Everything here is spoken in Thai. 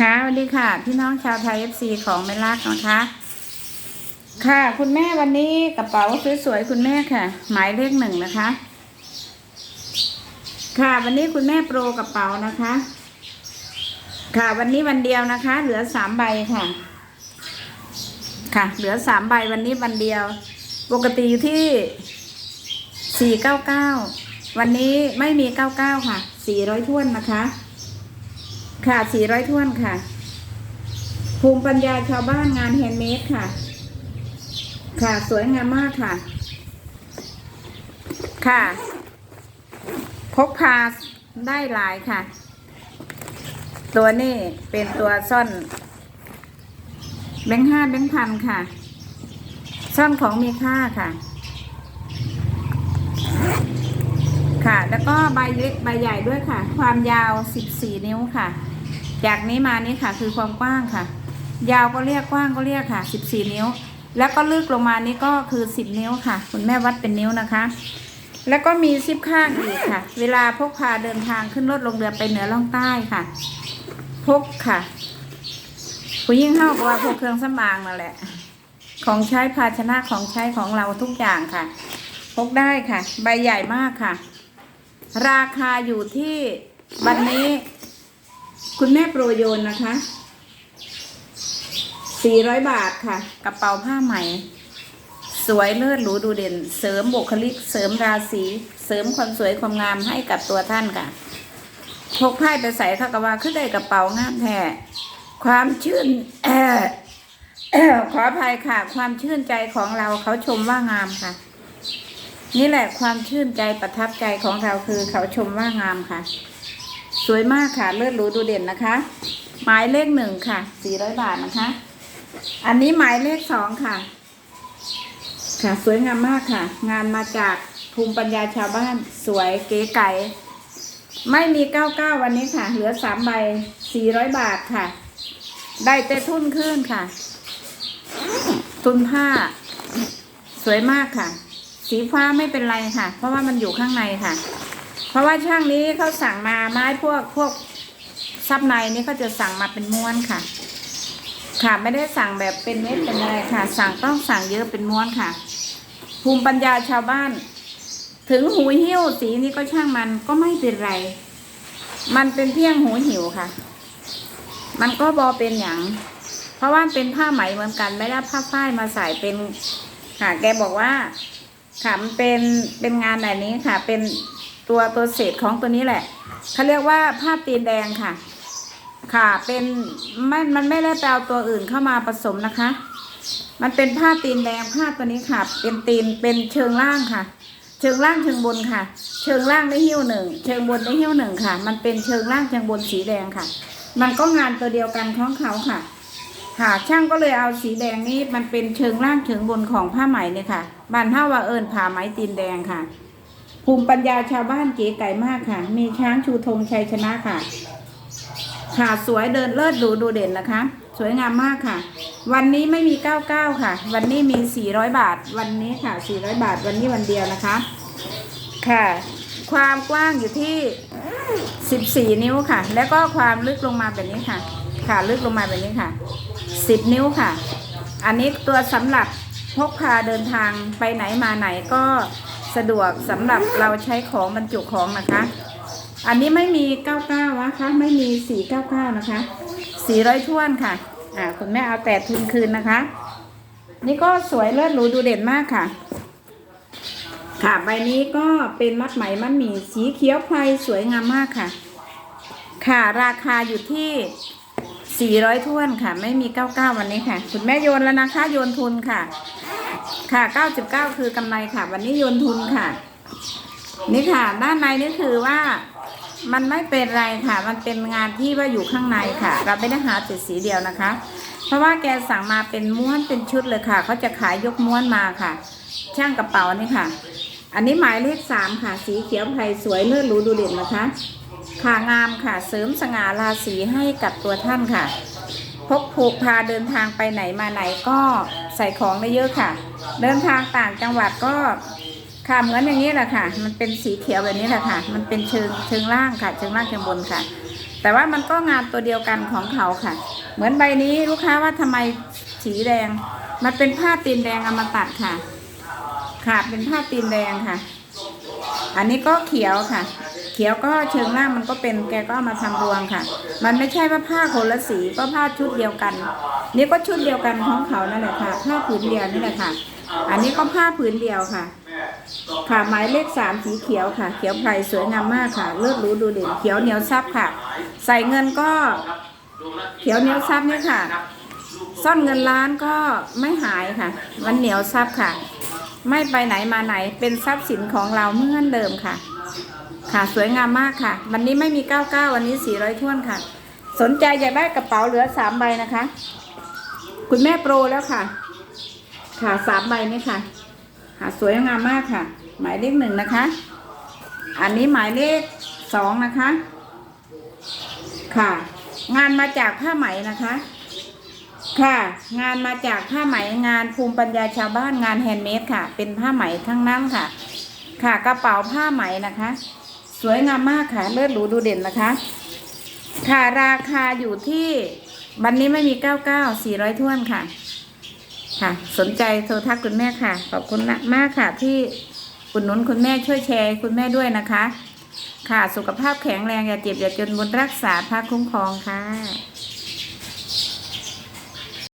ค่ะสวัสดีค่ะ พี่น้องชาวไทยเอฟซีของแม่ลักนะคะ ค่ะ คุณแม่วันนี้กระเป๋าสวยๆคุณแม่ค่ะ หมายเลขหนึ่งนะคะ ค่ะวันนี้คุณแม่โปรกระเป๋านะคะ ค่ะวันนี้วันเดียวนะคะ เหลือสามใบค่ะ ค่ะ เหลือสามใบวันนี้วันเดียว ปกติอยู่ที่สี่เก้าเก้าวันนี้ไม่มีเก้าเก้าค่ะสี่ร้อยท้วนนะคะ ค่ะสี่ร้อยท้วนค่ะ ภูมิปัญญาชาวบ้านงานแฮนด์เมดค่ะ ค่ะ สวยงามมากค่ะ ค่ะพกพาได้หลายค่ะ ตัวนี้เป็นตัวซ่อน แบงค์ห้าแบงค์พันค่ะ ซ่อนของมีค่าค่ะ ค่ะ แล้วก็ใบเล็กใบใหญ่ด้วยค่ะ ความยาว 14 นิ้วค่ะ จากนี้มานี้ค่ะคือความกว้างค่ะ ยาวก็เรียกกว้างก็เรียกค่ะ 14 นิ้ว แล้วก็ลึกลงมานี้ก็คือ 10 นิ้วค่ะ คุณแม่วัดเป็นนิ้วนะคะ แล้วก็มีซิปข้างอีกค่ะ เวลาพกพาเดินทางขึ้นรถลงเรือไปเหนือล่องใต้ค่ะ พกค่ะผู้ยิ่งเข้ากว่าพกเครื่องสำอางนั่นแหละ ของใช้ภาชนะของใช้ของเราทุกอย่างค่ะ พกได้ค่ะ ใบใหญ่มากค่ะ ราคาอยู่ที่วันนี้ คุณแม่โปรโยนนะคะ 400 บาทค่ะ กระเป๋าผ้าไหม สวยเลิศหรูดูเด่น เสริมบุคลิก เสริมราศี เสริมความสวยความงามให้กับตัวท่านค่ะพกไพ่ไปใส่เข้ากับว่าขึ้นได้กระเป๋างามแท้ความชื่นออขออภัยค่ะ ความชื่นใจของเราเขาชมว่างามค่ะ นี่แหละความชื่นใจประทับใจของเราคือเขาชมว่างามค่ะ สวยมากค่ะ เลิศหรูดูเด่นนะคะ หมายเลขหนึ่งค่ะสี่ร้อยบาทนะคะ อันนี้หมายเลขสองค่ะ ค่ะ สวยงามมากค่ะ งานมาจากภูมิปัญญาชาวบ้าน สวยเก๋ไก๋ไม่มีเก้าเก้าวันนี้ค่ะ เหลือสามใบสี่ร้อยบาทค่ะ ได้แต่ทุนขึ้นค่ะ ทุนผ้า สวยมากค่ะ สีฟ้าไม่เป็นไรค่ะ เพราะว่ามันอยู่ข้างในค่ะ เพราะว่าช่างนี้เขาสั่งมาไม้พวกพวกซับในนี่เขาจะสั่งมาเป็นม้วนค่ะ ค่ะไม่ได้สั่งแบบเป็นเม็ดเป็นอะไรค่ะ สั่งต้องสั่งเยอะเป็นม้วนค่ะ ภูมิปัญญาชาวบ้าน ถึงหูหิ้วสีนี้ก็ช่างมันก็ไม่เป็นไร มันเป็นเพียงหูหิวค่ะ มันก็บอเป็นอย่าง เพราะว่าเป็นผ้าไหมเหมือนกันไม่ได้ผ้าฝ้ายมาใส่เป็นค่ะแกบอกว่าค่ะมันเป็นเป็นงานแบบนี้ค่ะ เป็น ตัวตัวเศษของตัวนี้แหละเขาเรียกว่าผ้าตีนแดงค่ะ ค่ะเป็นไม่มันไม่ได้แปลตัวอื่นเข้ามาผสมนะคะ มันเป็นผ้าตีนแดงผ้าตัวนี้ค่ะ เป็นตีนเป็นเชิงล่างค่ะ เชิงล่างเชิงบนค่ะ เชิงล่างได้หิ้วหนึ่งเชิงบนได้หิ้วหนึ่งค่ะ มันเป็นเชิงล่างเชิงบนสีแดงค่ะ มันก็งานตัวเดียวกันของเขาค่ะ ค่ะช่างก็เลยเอาสีแดงนี้มันเป็นเชิงล่างเชิงบนของผ้าไหมเนี่ยค่ะบานเท่าว่าเอิญผ้าไหมตีนแดงค่ะ ภูมิปัญญาชาวบ้านเก๋ไก่มากค่ะ มีช้างชูธงชัยชนะค่ะ ค่ะสวยเดินเลิศดูดูเด่นนะคะ สวยงามมากค่ะ วันนี้ไม่มี 99 ค่ะ วันนี้มี 400 บาท วันนี้ค่ะ 400 บาท วันนี้วันเดียวนะคะ ค่ะ ความกว้างอยู่ที่ 14 นิ้วค่ะ แล้วก็ความลึกลงมาแบบนี้ค่ะ ค่ะลึกลงมาแบบนี้ค่ะ 10 นิ้วค่ะ อันนี้ตัวสำหรับพกพาเดินทางไปไหนมาไหนก็ สะดวกสำหรับเราใช้ของบรรจุของนะคะ อันนี้ไม่มี 99นะคะ ไม่มี 499 นะคะ 400ท้วนค่ะ อ่า คุณแม่เอาแต่ทุนคืนนะคะ นี่ก็สวยเลิศหรูดูเด่นมากค่ะ ค่ะ ใบนี้ก็เป็นมัดไหมมัดหมี่สีเขียวไพรสวยงามมากค่ะ ค่ะราคาอยู่ที่ 400ท้วนค่ะ ไม่มี 99 วันนี้ค่ะ คุณแม่โยนแล้วนะคะ โยนทุนค่ะ ค่ะ 99 คือกำไรค่ะ วันนี้โยนทุนค่ะ นี่ค่ะ ด้านในนี่คือว่ามันไม่เป็นไรค่ะ มันเป็นงานที่ว่าอยู่ข้างในค่ะ เราไม่ได้หาติดสีเดียวนะคะ เพราะว่าแกสั่งมาเป็นม้วนเป็นชุดเลยค่ะ เขาจะขายยกม้วนมาค่ะ ช่างกระเป๋านี่ค่ะ อันนี้หมายเลขสามค่ะ สีเขียวไพรสวยเลิศหรูดูเด่นนะคะ ค่ะงามค่ะ เสริมสง่าราศีให้กับตัวท่านค่ะ พกผูกพาเดินทางไปไหนมาไหนก็ ใส่ของได้เยอะค่ะ เดินทางต่างจังหวัดก็ค่ะเหมือนอย่างนี้แหละค่ะ มันเป็นสีเขียวแบบนี้แหละค่ะ มันเป็นเชิงเชิงล่างค่ะ เชิงล่างเชิงบนค่ะ แต่ว่ามันก็งานตัวเดียวกันของเขาค่ะ เหมือนใบนี้ลูกค้าว่าทำไมสีแดง มันเป็นผ้าตีนแดงอมตะค่ะ ค่ะเป็นผ้าตีนแดงค่ะ อันนี้ก็เขียวค่ะ ขียวก็เชิงล่างมันก็เป็นแกก็มาทำรวงค่ะ มันไม่ใช่ว่าผ้าคนละสีก็ผ้าชุดเดียวกัน นี่ก็ชุดเดียวกันของเขานั่นแหละค่ะ ผ้าผืนเดียวนี่แหละค่ะ อันนี้ก็ผ้าผืนเดียวค่ะ ค่ะหมายเลขสามสีเขียวค่ะ เขียวไพรสวยงามมากค่ะ เลิศหรู้ดูเด่นเขียวเหนียวซับค่ะ ใส่เงินก็เขียวเหนียวซับเนี่ยค่ะ ซ่อนเงินล้านก็ไม่หายค่ะ มันเหนียวซับค่ะ ไม่ไปไหนมาไหนเป็นทรัพย์สินของเราเหมื่อนเดิมค่ะ ค่ะสวยงามมากค่ะ วันนี้ไม่มี 99 วันนี้ 400ท้วนค่ะ สนใจอยากได้กระเป๋าเหลือ 3 ใบนะคะ คุณแม่โปรแล้วค่ะ ค่ะสามใบนี่ค่ะ ค่ะสวยงามมากค่ะ หมายเลขหนึ่งนะคะ อันนี้หมายเลขสองนะคะ ค่ะ งานมาจากผ้าไหมนะคะ ค่ะ งานมาจากผ้าไหมงานภูมิปัญญาชาวบ้านงานแฮนด์เมดค่ะ เป็นผ้าไหมทั้งนั้นค่ะ ค่ะกระเป๋าผ้าไหมนะคะ สวยงามมากค่ะ เลิศหรูดูเด่นนะคะ ค่ะราคาอยู่ที่วันนี้ไม่มี 99 400 ท่วนค่ะ ค่ะ สนใจโทรทักคุณแม่ค่ะ ขอบคุณมากค่ะ ที่อุดหนุนคุณแม่ช่วยแชร์คุณแม่ด้วยนะคะ ค่ะ สุขภาพแข็งแรงอย่าเจ็บอย่าจนบุญรักษาพระคุ้มครองค่ะ